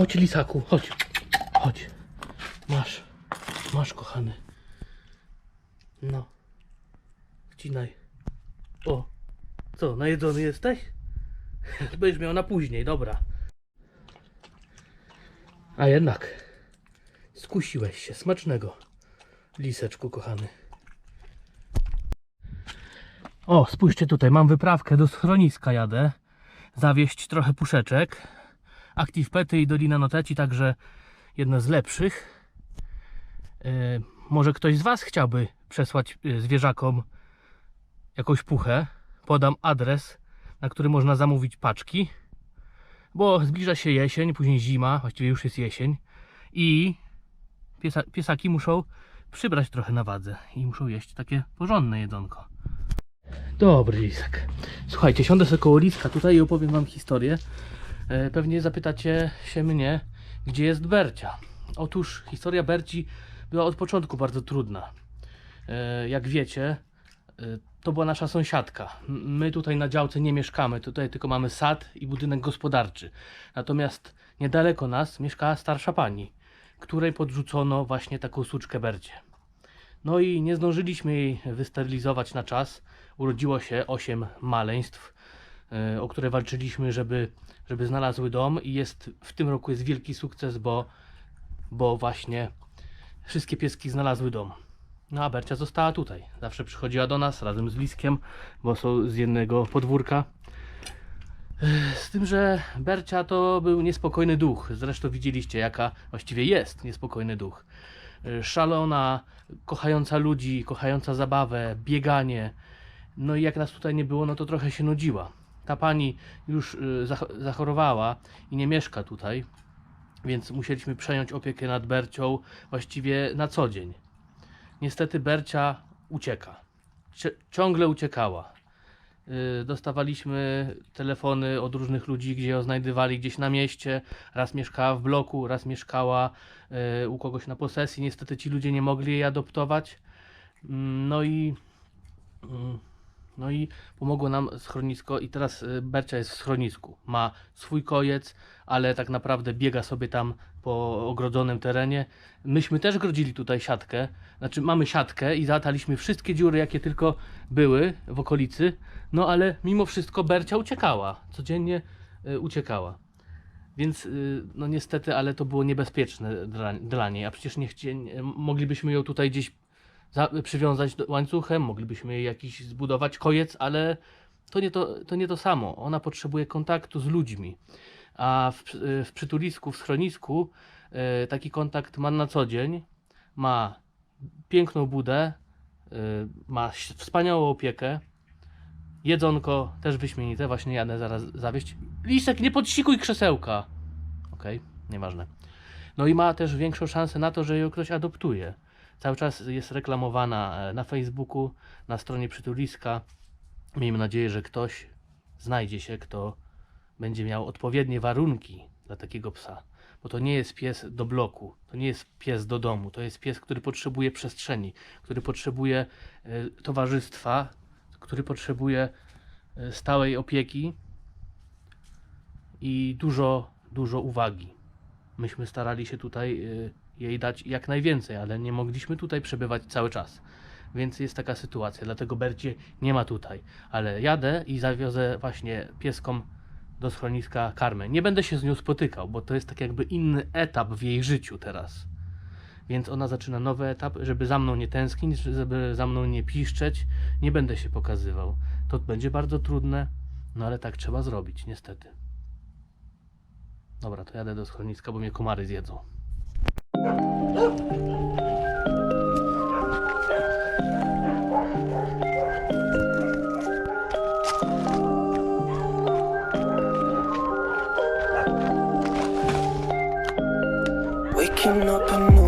Chodź, lisaku, chodź. Chodź. Masz. Masz, kochany. No. Wcinaj. O. Co, najedzony jesteś? Będziesz miał na później, dobra. A jednak. Skusiłeś się. Smacznego. Liseczku, kochany. O, spójrzcie tutaj, mam wyprawkę do schroniska jadę. Zawieść trochę puszeczek. Active Pety i Dolina Noteci, także jedno z lepszych. E, może ktoś z Was chciałby przesłać e, zwierzakom jakąś puchę. Podam adres, na który można zamówić paczki. Bo zbliża się jesień, później zima, właściwie już jest jesień. I piesa, piesaki muszą przybrać trochę na wadze. I muszą jeść takie porządne jedzonko. Dobry lisak. Słuchajcie, siądę sobie koło liska tutaj i opowiem wam historię. E, Pewnie zapytacie się mnie, gdzie jest Bercia. Otóż historia Berci była od początku bardzo trudna. E, Jak wiecie, e, to była nasza sąsiadka. My tutaj na działce nie mieszkamy, tutaj tylko mamy sad i budynek gospodarczy. Natomiast niedaleko nas mieszkała starsza pani, której podrzucono właśnie taką suczkę Bercie. No i nie zdążyliśmy jej wysterylizować na czas. Urodziło się 8 maleństw, o które walczyliśmy, żeby, żeby znalazły dom i jest w tym roku jest wielki sukces, bo, bo właśnie wszystkie pieski znalazły dom. No a Bercia została tutaj. Zawsze przychodziła do nas razem z Liskiem, bo są z jednego podwórka. E, Z tym, że Bercia to był niespokojny duch. Zresztą widzieliście, jaka właściwie jest niespokojny duch. E, Szalona, kochająca ludzi, kochająca zabawę, bieganie. No i jak nas tutaj nie było, no to trochę się nudziła. Ta pani już y, zach- zachorowała i nie mieszka tutaj, więc musieliśmy przejąć opiekę nad Bercią właściwie na co dzień. Niestety Bercia ucieka. Cie- ciągle uciekała. Y, Dostawaliśmy telefony od różnych ludzi, gdzie ją znajdywali gdzieś na mieście. Raz mieszkała w bloku, raz mieszkała y, u kogoś na posesji. Niestety ci ludzie nie mogli jej adoptować. Mm, No i mm, no i pomogło nam schronisko i teraz y, Bercia jest w schronisku. Ma swój kojec, ale tak naprawdę biega sobie tam po ogrodzonym terenie. Myśmy też grodzili tutaj siatkę, znaczy mamy siatkę i zataliśmy wszystkie dziury, jakie tylko były w okolicy, no ale mimo wszystko Bercia uciekała, codziennie y, uciekała. Więc y, no niestety, ale to było niebezpieczne dla, dla niej, a przecież nie chcie, moglibyśmy ją tutaj gdzieś przywiązać do, łańcuchem, moglibyśmy jej jakiś zbudować kojec, ale to nie to, to nie to samo. Ona potrzebuje kontaktu z ludźmi. A w, w przytulisku, w schronisku e, taki kontakt ma na co dzień. Ma piękną budę, e, ma wspaniałą opiekę. Jedzonko też wyśmienite, właśnie jadę zaraz zawieść. Lisek, nie podsikuj krzesełka! Okej, nieważne. No i ma też większą szansę na to, że ją ktoś adoptuje. Cały czas jest reklamowana e, na Facebooku, na stronie przytuliska. Miejmy nadzieję, że ktoś znajdzie się, kto będzie miał odpowiednie warunki dla takiego psa. Bo to nie jest pies do bloku, to nie jest pies do domu, to jest pies, który potrzebuje przestrzeni, który potrzebuje e, towarzystwa, który potrzebuje e, stałej opieki i dużo, dużo uwagi. Myśmy starali się tutaj jej dać jak najwięcej, ale nie mogliśmy tutaj przebywać cały czas. Więc jest taka sytuacja, dlatego Bercie nie ma tutaj. Ale jadę i zawiozę właśnie pieskom do schroniska karmę. Nie będę się z nią spotykał, bo to jest tak jakby inny etap w jej życiu teraz. Więc ona zaczyna nowy etap, żeby za mną nie tęsknić, żeby za mną nie piszczeć. Nie będę się pokazywał. To będzie bardzo trudne, no ale tak trzeba zrobić, niestety. Dobra, to jadę do schroniska, bo mnie komary zjedzą. Waking up and